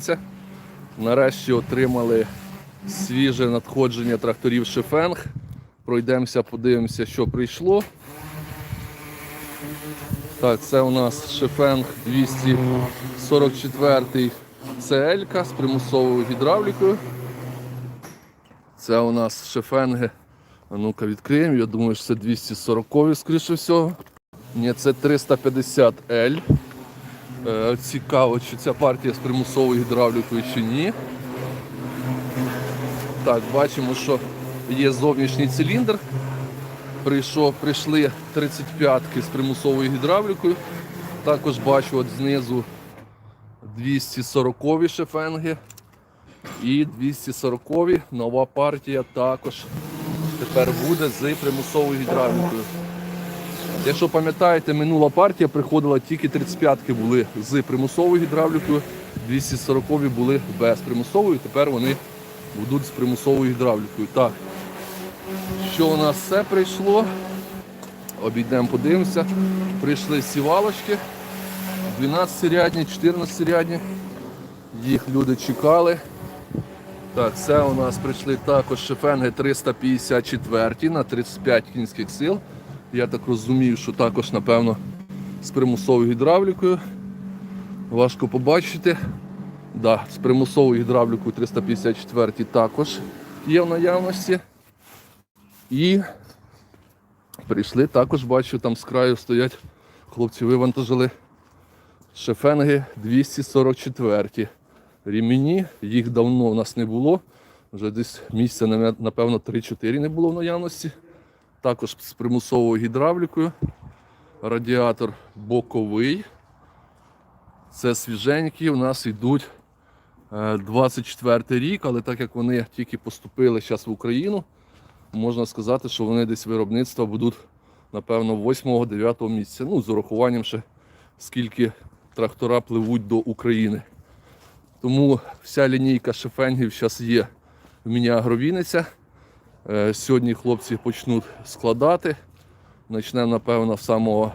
Це. Нарешті отримали свіже надходження тракторів Шефенг. Пройдемося, подивимося, що прийшло. Так, це у нас Шефенг 244 CL з примусовою гідравлікою. Це у нас Шефенги. А ну-ка відкриємо. Я думаю, що це 240 скоріше всього. Ні, це 350L. Е, Цікаво, чи ця партія з примусовою гідравлікою чи ні. Так, бачимо, що є зовнішній циліндр. Прийшов, прийшли 35-ки з примусовою гідравлікою. Також бачу от знизу 240-ві шефенги і 240-ві нова партія також тепер буде з примусовою гідравлікою. Якщо пам'ятаєте, минула партія приходила тільки 35-ки були з примусовою гідравлікою, 240-ві були без примусової, тепер вони будуть з примусовою гідравлікою. Так, що у нас все прийшло? Обійдемо, подивимося. Прийшли сівалочки, 12 рядні, 14 рядні. Їх люди чекали. Так, це у нас прийшли також шефенги 354 на 35 кінських сил. Я так розумію, що також, напевно, з примусовою гідравлікою. Важко побачити. Да, з примусовою гідравлікою 354 також є в наявності. І прийшли також, бачу, там з краю стоять, хлопці вивантажили шефенги 244. Рімені, їх давно у нас не було. Вже десь місця, напевно, 3-4 не було в наявності. Також з примусовою гідравлікою. Радіатор боковий. Це свіженькі, у нас йдуть е, 24 рік, але так як вони тільки поступили зараз в Україну, можна сказати, що вони десь виробництва будуть, напевно, 8-9 місця. Ну, з урахуванням ще скільки трактора пливуть до України. Тому вся лінійка шефенгів зараз є в міні Агровіниця. Е, Сьогодні хлопці почнуть складати. Почнемо, напевно, з самого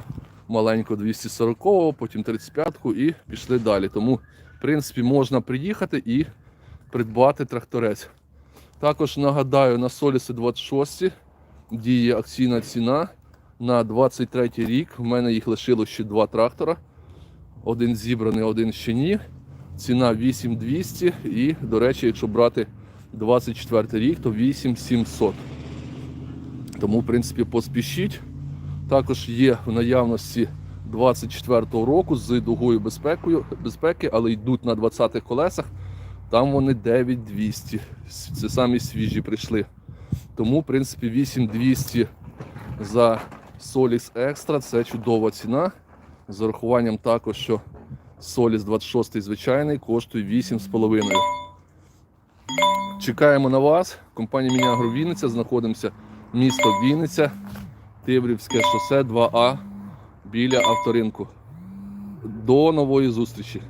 маленького 240-го, потім 35-ку і пішли далі. Тому, в принципі, можна приїхати і придбати тракторець. Також нагадаю, на Соліси 26 діє акційна ціна на 23 рік. У мене їх лишилось ще два трактора. Один зібраний, один ще ні. Ціна 8200 і, до речі, якщо брати 24 рік, то 8700. Тому, в принципі, поспішіть. Також є в наявності 24-го року з дугою безпекою, безпеки, але йдуть на 20-х колесах. Там вони 9200. Це самі свіжі прийшли. Тому, в принципі, 8200 за Solis Extra це чудова ціна. З урахуванням також, що Solis 26 звичайний коштує 8,5. Чекаємо на вас. Компанія Мінягро Вінниця. Знаходимося місто Вінниця, Тиврівське шосе 2А біля авторинку. До нової зустрічі!